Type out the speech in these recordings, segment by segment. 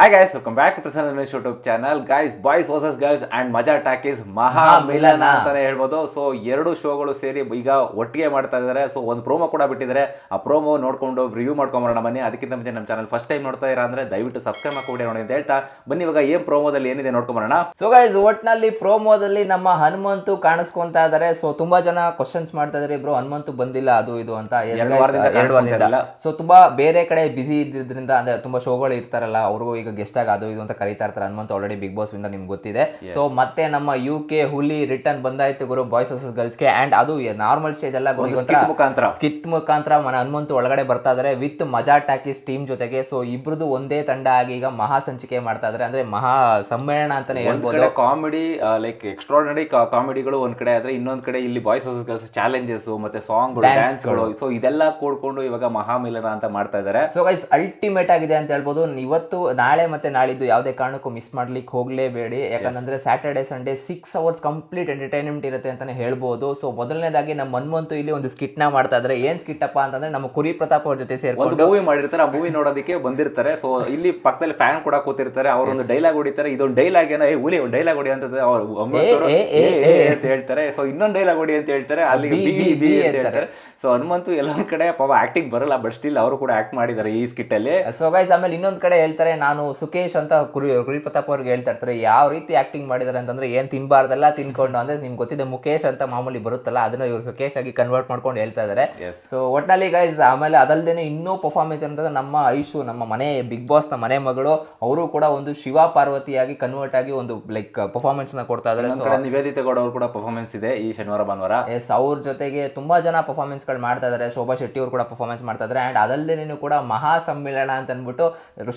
Hi guys welcome back to Prasanna Ramesh YouTube channel guys boys versus girls and Maja Talkies Maha Milana ಅಂತಾನೆ ಹೇಳ್ಬೋದು. So ಎರಡು ಶೋಗಳು ಸೇರಿ ಈಗ ಒಟ್ಟಿಗೆ ಮಾಡ್ತಾ ಇದ್ದಾರೆ. ಸೊ ಒಂದು ಪ್ರೋಮೋ ಕೂಡ ಬಿಟ್ಟಿದ್ದಾರೆ. ಆ ಪ್ರೋಮೋ ನೋಡ್ಕೊಂಡು ರಿವ್ಯೂ ಮಾಡ್ಕೊಂಬರೋಣ ಬನ್ನಿ. ಅದಕ್ಕಿಂತ ಮುಂಚೆ ನಮ್ಮ ಚಾನಲ್ ಫಸ್ಟ್ ಟೈಮ್ ನೋಡ್ತಾ ಇರ ಅಂದ್ರೆ ದಯವಿಟ್ಟು ಸಬ್ಸ್ಕ್ರೈಬ್ ಮಾಡ್ಕೊಂಡು ನೋಡಿ ಅಂತ ಹೇಳ್ತಾ. ಬನ್ನಿ ಇವಾಗ ಏನ್ ಪ್ರೋಮೋದಲ್ಲಿ ಏನಿದೆ ನೋಡ್ಕೊಂಬರೋಣ. ಸೊ ಗೈಸ್ ಒಟ್ನಲ್ಲಿ ಪ್ರೋಮೋದಲ್ಲಿ ನಮ್ಮ ಹನುಮಂತು ಕಾಣಿಸ್ಕೊಂತಾ ಇದ್ದಾರೆ. ಸೊ ತುಂಬಾ ಜನ ಕ್ವಶನ್ಸ್ ಮಾಡ್ತಾ ಇದ್ದಾರೆ. ಇಬ್ರು ಹನುಮಂತು ಬಂದಿಲ್ಲ ಅದು ಇದು ಅಂತ. ಎರಡು ವಾರದಿಂದ ಸೊ ತುಂಬಾ ಬೇರೆ ಕಡೆ ಬಿಸಿ ಇದ್ದಿದ್ರಿಂದ ಅಂದ್ರೆ ತುಂಬಾ ಶೋಗಳು ಇರ್ತಾರಲ್ಲ ಅವ್ರಿಗೂ ಈಗ ಗೆಸ್ಟ್ ಆಗಿ ಅದು ಇದು ಅಂತ ಕರೀತಾ ಇರ್ತಾರೆ ಹನುಮಂತ್ ಆಲ್ರೆಡಿ ಬಿಗ್ ಬಾಸ್ ಇಂದ ನಿಮ್ಗೆ ಗೊತ್ತಿದೆ. ಸೊ ಮತ್ತೆ ನಮ್ಮ ಯು ಕೆ ಹುಲಿ ರಿಟರ್ನ್ ಬಂದಾಯ್ತು ಗುರು ಬಾಯ್ಸ್ ವರ್ಸಸ್ ಗರ್ಲ್ಸ್ಗೆ ಅಂಡ್ ಅದು ನಾರ್ಮಲ್ ಸ್ಟೇಜ್ ಎಲ್ಲ ಗುರು ಮುಖಾಂತರ. ಸ್ಕಿಟ್ ಮುಖಾಂತರ ಮನ ಹನುಮಂತ್ ಒಳಗಡೆ ಬರ್ತಾ ಇದಾರೆ ವಿತ್ ಮಜಾ ಟಾಕೀಸ್ ಟೀಮ್ ಜೊತೆಗೆ. ಸೊ ಇಬ್ರದ್ದು ಒಂದೇ ತಂಡ ಆಗಿ ಈಗ ಮಹಾ ಸಂಚಿಕೆ ಮಾಡ್ತಾ ಇದಾರೆ. ಅಂದ್ರೆ ಮಹಾ ಸಮ್ಮೇಳನ ಅಂತಾನೆ ಹೇಳ್ಬೋದು. ಕಾಮಿಡಿ ಲೈಕ್ ಎಕ್ಸ್ಟ್ರಾರ್ಡಿನರಿ ಕಾಮಿಡಿಗಳು ಒಂದ್ ಕಡೆ ಆದ್ರೆ ಇನ್ನೊಂದ್ ಕಡೆ ಇಲ್ಲಿ ಬಾಯ್ಸ್ ವರ್ಸಸ್ ಗರ್ಲ್ಸ್ ಚಾಲೆಂಜಸ್ ಮತ್ತೆ ಸಾಂಗ್ ಡ್ಯಾನ್ಸ್ ಡ್ಯಾನ್ಸ್ಗಳು ಸೊ ಇದೆಲ್ಲ ಕೂಡ್ಕೊಂಡು ಇವಾಗ ಮಹಾಮಿಲನ ಅಂತ ಮಾಡ್ತಾ ಇದ್ದಾರೆ ಸೊ ಗೈಸ್ ಅಲ್ಟಿಮೇಟ್ ಆಗಿದೆ ಅಂತ ಹೇಳ್ಬೋದು. ಇವತ್ತು ನಾಳೆ ಮತ್ತೆ ನಾಳಿದ್ದು ಯಾವುದೇ ಕಾರಣಕ್ಕೂ ಮಿಸ್ ಮಾಡ್ಲಿಕ್ಕೆ ಹೋಗಲೇಬೇಡಿ. ಯಾಕಂದ್ರೆ Saturday Sunday six hours complete entertainment ಇರುತ್ತೆ ಅಂತಾನೆ ಹೇಳ್ಬೋದು. ಸೊ ಮೊದಲನೇದಾಗಿ ನಮ್ಮ ಮನ್ಮಂತು ಇಲ್ಲಿ ಒಂದು ಸ್ಕಿಟ್ನ ನ ಮಾಡ್ತಾ ಇದ್ದಾರೆ ಏನ್ ಸ್ಕಿಟ್ ಅಪ್ಪ ಅಂತಂದ್ರೆ ನಮ್ಮ ಕುರಿ ಪ್ರತಾಪ್ ಅವ್ರ ಜೊತೆ ಒಂದು ಸೇರ್ಕೊಂಡು ಮೂವಿ ಮಾಡಿರ್ತಾರೆ. ಆ ಮೂವಿ ನೋಡೋದಕ್ಕೆ ಬಂದಿರ್ತಾರೆ. ಸೊ ಇಲ್ಲಿ ಪಕ್ಕದಲ್ಲಿ ಫ್ಯಾನ್ ಕೂಡ ಕೂತಿರ್ತಾರೆ. ಅವ್ರೊಂದು ಡೈಲಾಗ್ ಹೊಡಿತಾರೆ. ಇದೊಂದು ಡೈಲಾಗ್ ಏನೋ ಏ ಹುಲಿ ಒಂದು ಡೈಲಾಗ್ ಹೊಡಿ ಅಂತ ಅವ್ರು ಅಂತ ಹೇಳ್ತಾರೆ. ಸೊ ಇನ್ನೊಂದು ಡೈಲಾಗ್ ಹೊಡಿ ಅಂತ ಹೇಳ್ತಾರೆ. ಅಲ್ಲಿ B, B B, B B ಅಂತ ಹೇಳ್ತಾರೆ. ಸೊ ಹನುಮಂತು ಎಲ್ಲೊಂದ್ ಕಡೆ ಪಾಪ ಆಕ್ಟಿಂಗ್ ಬರಲ್ಲ ಬಟ್ ಸ್ಟಿಲ್ ಅವರು ಕೂಡ ಆಕ್ಟ್ ಮಾಡಿದ್ದಾರೆ ಈ ಸ್ಕಿಟ್ ಅಲ್ಲಿ. ಸೊ ಗೈಸ್ ಆಮೇಲೆ ಇನ್ನೊಂದ್ ಕಡೆ ಹೇಳ್ತಾರೆ ನಾನು ಸುಕೇಶ್ ಅಂತ ಕುರಿ ಕುರಿ ಪ್ರತಾಪ್ ಅವ್ರಿಗೆ ಹೇಳ್ತಾ ಇರ್ತಾರೆ ಯಾವ ರೀತಿ ಆಕ್ಟಿಂಗ್ ಮಾಡಿದಾರೆ ಅಂತಂದ್ರೆ ಏನು ತಿನ್ಬಾರ್ದೆಲ್ಲ ತಿನ್ಕೊಂಡು ಅಂದ್ರೆ ನಿಮ್ಗೆ ಗೊತ್ತಿದೆ ಮುಖೇಶ್ ಅಂತ ಮಾಮೂಲಿ ಬರುತ್ತಲ್ಲ ಅದನ್ನ ಇವ್ರು ಸುಖೇಶ್ ಆಗಿ ಕನ್ವರ್ಟ್ ಮಾಡ್ಕೊಂಡು ಹೇಳ್ತಾ ಇದ್ದಾರೆ. ಸೊ ಒಟ್ನಲ್ಲಿ ಗೈಸ್ ಆಮೇಲೆ ಅದಲ್ದೇನೆ ಇನ್ನೂ ಪರ್ಫಾರ್ಮೆನ್ಸ್ ಅಂತಂದ್ರೆ ನಮ್ಮ ಐಶು ನಮ್ಮ ಮನೆ ಬಿಗ್ ಬಾಸ್ನ ಮನೆ ಮಗಳು ಅವರು ಕೂಡ ಒಂದು ಶಿವ ಪಾರ್ವತಿಯಾಗಿ ಕನ್ವರ್ಟ್ ಆಗಿ ಒಂದು ಲೈಕ್ ಪರ್ಫಾರ್ಮೆನ್ಸ್ನ ಕೊಡ್ತಾ ಇದಾರೆ. ನಿವೇದಿತೆ ಗೌಡ ಅವ್ರು ಕೂಡ ಪರ್ಫಾರ್ಮೆನ್ಸ್ ಇದೆ ಈ ಶನಿವಾರ ಭಾನುವಾರ. ಎಸ್ ಅವ್ರ ಜೊತೆಗೆ ತುಂಬಾ ಜನ ಪರ್ಫಾರ್ಮೆನ್ಸ್ಗಳು ಮಾಡ್ತಾ ಇದಾರೆ. ಶೋಭಾ ಶೆಟ್ಟಿ ಅವರು ಕೂಡ ಪರ್ಫಾರ್ಮೆನ್ಸ್ ಮಾಡ್ತಾ ಇದಾರೆ. ಅಂಡ್ ಅದಲ್ದೇನೆ ಕೂಡ ಮಹಾ ಸಮ್ಮೇಳನ ಅಂತ ಅಂದ್ಬಿಟ್ಟು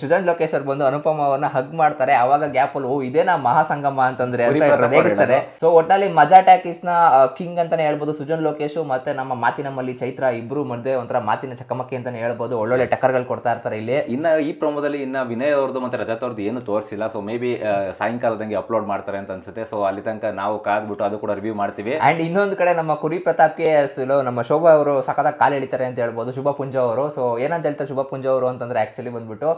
ಸೃಜನ್ ಲೋಕೇಶ್ ಅವ್ರು ಬಂದು ಅನುಪಮವನ್ನ ಹಗ್ ಮಾಡ್ತಾರೆ. ಅವಾಗ ಗ್ಯಾಪ್ ಅಲ್ಲಿ ಓ ಇದೇನಾ ಮಹಾ ಸಂಗಮ ಅಂತಂದ್ರೆ ರೇಗಿಸ್ತಾರೆ. ಸೊ ಒಟ್ಟಲ್ಲಿ ಮಜಾ ಟ್ಯಾಕಿಸ್ನ ಕಿಂಗ್ ಅಂತಾನೆ ಹೇಳ್ಬೋದು ಸುಜನ್ ಲೋಕೇಶ್ ಮತ್ತೆ ನಮ್ಮ ಮಾತಿನ ಮಲ್ಲಿ ಚೈತ್ರ ಇಬ್ರು ಮಧ್ಯೆ ಒಂಥರ ಮಾತಿನ ಚಕಮಕಿ ಅಂತಾನೆ ಹೇಳ್ಬೋದು. ಒಳ್ಳೊಳ್ಳೆ ಟಕ್ಕರ್ಗಳು ಕೊಡ್ತಾ ಇರ್ತಾರೆ ಇಲ್ಲಿ. ಇನ್ನ ಈ ಪ್ರೊಮೋದಲ್ಲಿ ಇನ್ನ ವಿನಯ್ ಅವ್ರದ್ದು ಮತ್ತೆ ರಜತ್ ಅವ್ರದ್ದು ಏನು ತೋರಿಸಿಲ್ಲ. ಸೊ ಮೇ ಬಿ ಸಾಯಂಕಾಲದಂಗೆ ಅಪ್ಲೋಡ್ ಮಾಡ್ತಾರೆ ಅಂತ ಅನ್ಸುತ್ತೆ. ಸೊ ಅಲ್ಲಿ ತನಕ ನಾವು ಕಾದ್ಬಿಟ್ಟು ಅದು ಕೂಡ ರಿವ್ಯೂ ಮಾಡ್ತೀವಿ. ಅಂಡ್ ಇನ್ನೊಂದು ಕಡೆ ನಮ್ಮ ಕುರಿ ಪ್ರತಾಪ್ಗೆ ನಮ್ಮ ಶೋಭಾ ಅವರು ಸಖತ್ತಾಗಿ ಕಾಲು ಎಳಿತಾರೆ ಅಂತ ಹೇಳ್ಬೋದು ಶುಭ ಪುಂಜ ಅವರು. ಸೊ ಏನಂತ ಹೇಳ್ತಾರೆ ಶುಭ ಪುಂಜ ಅವರು ಅಂತಂದ್ರೆ ಆಕ್ಚುಲಿ ಬಂದ್ಬಿಟ್ಟು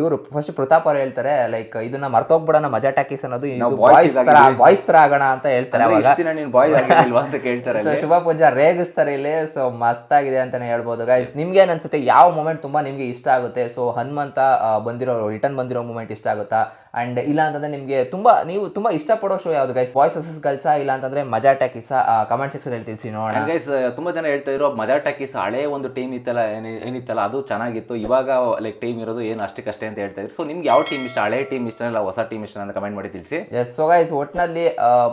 ಇವರು ಫಸ್ಟ್ ಪ್ರತಾಪ್ ಅವ್ರು ಹೇಳ್ತಾರೆ ಲೈಕ್ ಇದನ್ನ ಮರ್ತೋಗ್ಬಿಡೋಣ ಮಜಾ ಟಾಕೀಸ್ ಅನ್ನೋದು ಇದು ಬಾಯ್ಸ್ ತರ ಬಾಯ್ಸ್ ತರ ಆಗೋಣ ಅಂತ ಹೇಳ್ತಾರೆ ಅವಾಗ. ಅಂತ ಕೇಳ್ತಾರೆ ಶುಭ ಪೂಜಾ ರೇಗಿಸ್ತಾರೆ ಇಲ್ಲಿ. ಸೊ ಮಸ್ತಾಗಿದೆ ಅಂತಾನೆ ಹೇಳ್ಬೋದು. ಗೈಸ್ ನಿಮ್ಗೆ ಏನ್ ಅನ್ಸುತ್ತೆ ಯಾವ ಮೂಮೆಂಟ್ ತುಂಬಾ ನಿಮ್ಗೆ ಇಷ್ಟ ಆಗುತ್ತೆ? ಸೊ ಹನುಮಂತ ಬಂದಿರೋ ರಿಟರ್ನ್ ಬಂದಿರೋ ಮೂಮೆಂಟ್ ಇಷ್ಟ ಆಗುತ್ತಾ? ಅಂಡ್ ಇಲ್ಲ ಅಂತಂದ್ರೆ ನಿಮ್ಗೆ ತುಂಬಾ ನೀವು ತುಂಬಾ ಇಷ್ಟಪಡೋ ಶೋ ಯಾವ್ದು? ಗೈಸ್ ವಾಯ್ಸ್ ವರ್ಸಸ್ ಗರ್ಲ್ಸಾ ಇಲ್ಲ ಅಂತಂದ್ರೆ ಮಜಾ ಟಾಕೀಸ್ ಕಮೆಂಟ್ ಸೆಕ್ಷನ್ ಅಲ್ಲಿ ತಿಳಿಸಿ ನೋಡೋಣ. ಗೈಸ್ ತುಂಬಾ ಜನ ಹೇಳ್ತಾ ಇರೋ ಮಜಾ ಟಾಕೀಸ್ ಹಳೆ ಒಂದು ಟೀಮ್ ಇತ್ತಲ್ಲ ಏನಿತ್ತಲ್ಲ ಅದು ಚೆನ್ನಾಗಿತ್ತು. ಇವಾಗ ಲೈಕ್ ಟೀಮ್ ಇರೋದು ಏನು ಅಷ್ಟಕ್ಕಷ್ಟೇ ಅಂತ ಹೇಳ್ತಾ ಇದ್ರು. ಸೊ ನಿಮ್ಗೆ ಯಾವ ಟೀಮ್ ಇಷ್ಟ? ಹಳೆ ಟೀಮ್ ಇಷ್ಟ ಇಲ್ಲ ಹೊಸ ಟೀಮ್ ಇಷ್ಟ ಅಂತ ಕಮೆಂಟ್ ಮಾಡಿ ತಿಳಿಸಿ. ಎಸ್ ಸೊ ಗೈಸ್ ಒಟ್ಟಿನಲ್ಲಿ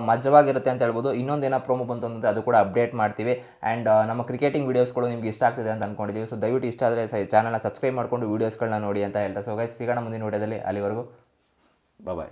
ಮಜವಾಗಿರುತ್ತೆ ಅಂತ ಹೇಳ್ಬೋದು. ಇನ್ನೊಂದೇನೋ ಪ್ರೋಮೋ ಬಂತು ಅಂದರೆ ಅದು ಕೂಡ ಅಪ್ಡೇಟ್ ಮಾಡ್ತೀವಿ. ಆ್ಯಂಡ್ ನಮ್ಮ ಕ್ರಿಕೆಟಿಂಗ್ ವೀಡಿಯೋಸ್ಗಳು ನಿಮ್ಗೆ ಇಷ್ಟ ಆಗ್ತಿದೆ ಅಂತ ಅಂದ್ಕೊಂಡಿದ್ದೀವಿ ಸೊ ದಯವಿಟ್ಟು ಇಷ್ಟ ಆದರೆ ಚಾನಲ್ನ ಸಬ್ಸ್ಕ್ರೈಬ್ ಮಾಡಿಕೊಂಡು ವೀಡಿಯೋಸ್ಗಳನ್ನ ನೋಡಿ ಅಂತ ಹೇಳ್ತಾ. ಸೊ ಗೈಸ್ ಸಿಗೋಣ ಮುಂದಿನ ವೀಡಿಯೋದಲ್ಲಿ. ಅಲ್ಲಿವರೆಗೂ. ಬಾಯ್